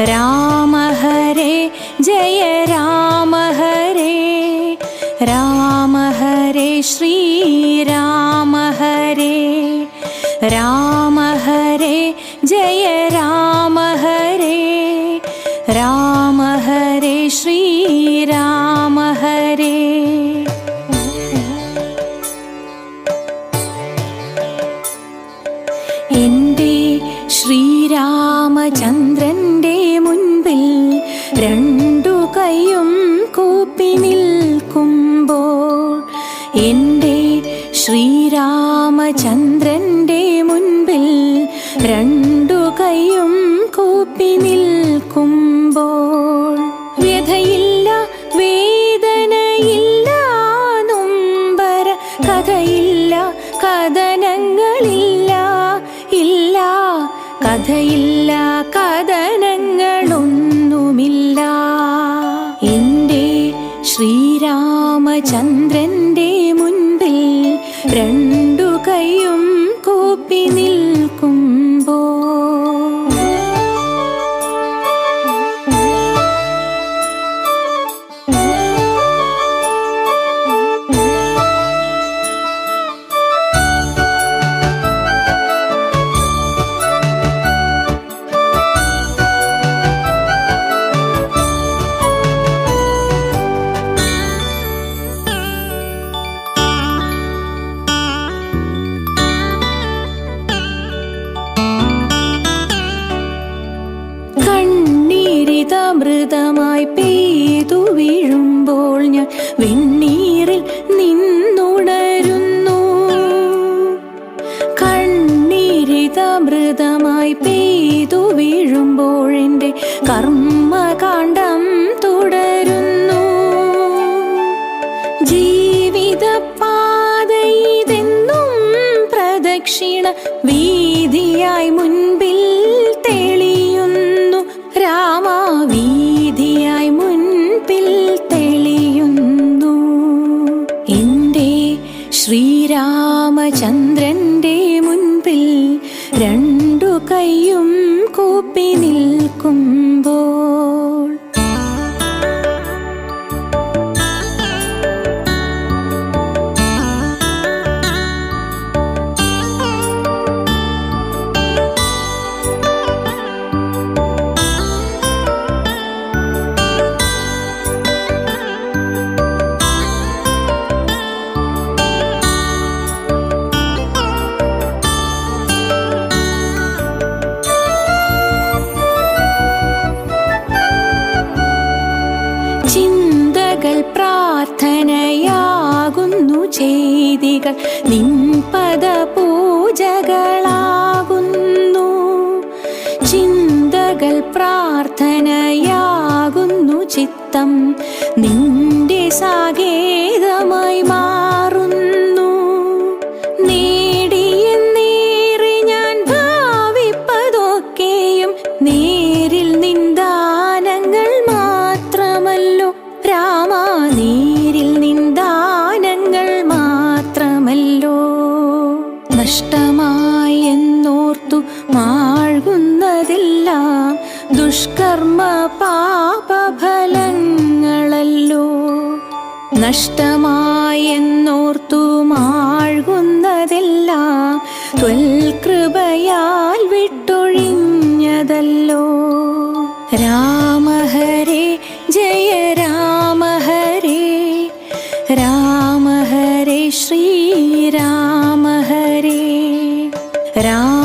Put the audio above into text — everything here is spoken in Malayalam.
राम हरे जय राम हरे। राम हरे श्रीराम हरे। राम हरे जय राम हरे। राम എന്റെ ശ്രീരാമചന്ദ്രന്റെ മുൻപിൽ രണ്ടു കൈയും കൂപ്പി നിൽക്കുമ്പോൾ വ്യഥയില്ല വേദനയില്ല നൊമ്പര കഥയില്ല കഥനങ്ങളില്ല ഇല്ല കഥയില്ല കഥനങ്ങളൊന്നുമില്ല. എന്റെ ശ്രീരാമചന്ദ്രന്റെ മുൻപിൽ രണ്ടു കണ്ണീരിതമൃതമായി പെയ്തു വീഴുമ്പോൾ ഞാൻ വെണ്ണീറിൽ നിന്നുണരുന്നു. കണ്ണീരിതാമൃതമായി പെയ്തു വീഴുമ്പോൾ എന്റെ കർമ്മകാണ്ഡം തുടരുന്നു. ജീവിത പാതയിതെന്നും പ്രദക്ഷിണ വീതിയായി മുൻപിൽ കൂപ്പി നിൽക്കുമ്പോൾ ചെയ്തികൾ നിൻപദ പൂജകളാകുന്നു ചിന്തകൾ പ്രാർത്ഥനയാകുന്നു ചിത്തം നിന്റെ സാകേതമായി ദുഷ്കർമ്മ പാപഫലങ്ങളല്ലോ. നഷ്ടമായെന്നോർത്തു മാഴുകുന്നതെല്ലാം ത്വൽകൃപയാൽ വിട്ടൊഴിഞ്ഞതല്ലോ. രാമഹരി ജയ രാമഹരി. രാമഹരി ശ്രീരാമഹരി. രാ